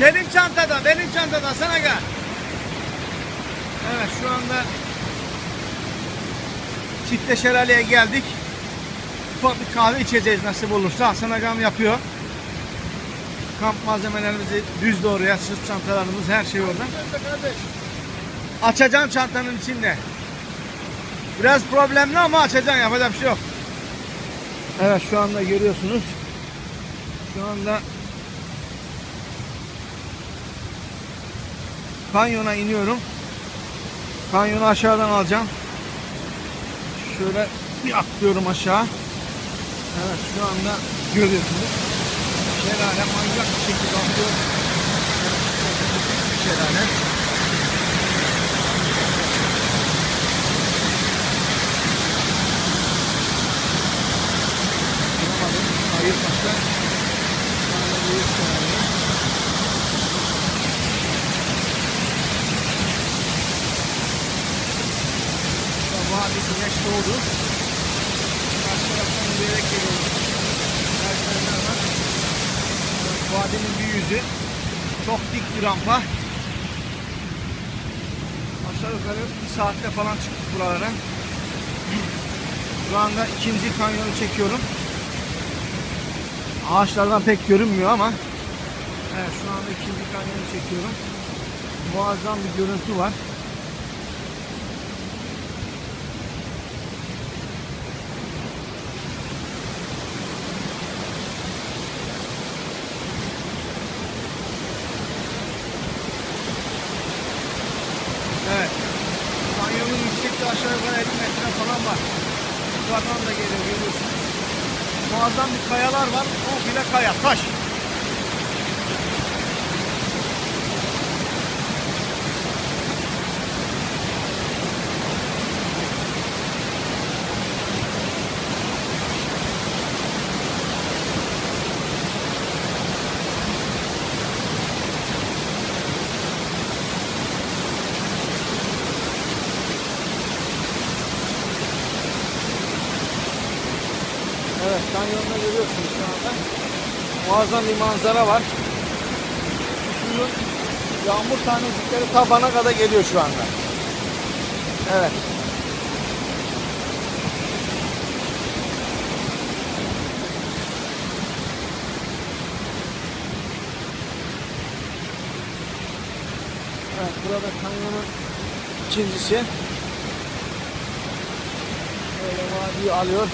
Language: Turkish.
Benim çantada, benim çantada sana gel. Evet şu anda Çifte Şelale'ye geldik. Ufak bir kahve içeceğiz nasip olursa. Hasan Agam yapıyor. Kamp malzemelerimizi düz doğruya, sırt çantalarımız her şey orada. Açacaksın çantanın içinde. Biraz problemli ama açacaksın yapacak bir şey yok. Evet şu anda görüyorsunuz. Şu anda kanyona iniyorum. Kanyonu aşağıdan alacağım. Şöyle bir atlıyorum aşağı. Evet şu anda görüyorsunuz. Şelale manyak bir şekilde atıyor. Evet, şelale. Hayır başka. Bir tane büyük şelale. Bir güneş doğdu. Karşı taraftan yürüyerek geliyoruz. Merdivenler var. Vadinin bir yüzü. Çok dik bir rampa. Aşağı yukarı bir saatte falan çıktık buralara. Şu anda ikinci kanyonu çekiyorum. Ağaçlardan pek görünmüyor ama Evet şu anda ikinci kanyonu çekiyorum. Muazzam bir görüntü var. Evet. Kanyonun yüksekliği aşağı yukarı 50 metre falan var. Yukarıdan da geliyor görüyorsunuz. Muazzam bir kayalar var. Komple kaya, taş. Evet, kanyonda görüyorsunuz şu anda. Muazzam bir manzara var. Suyun yağmur tanecikleri tabana kadar geliyor şu anda. Evet. Evet, burada kanyonun ikincisi. Böyle vadiyi alıyor.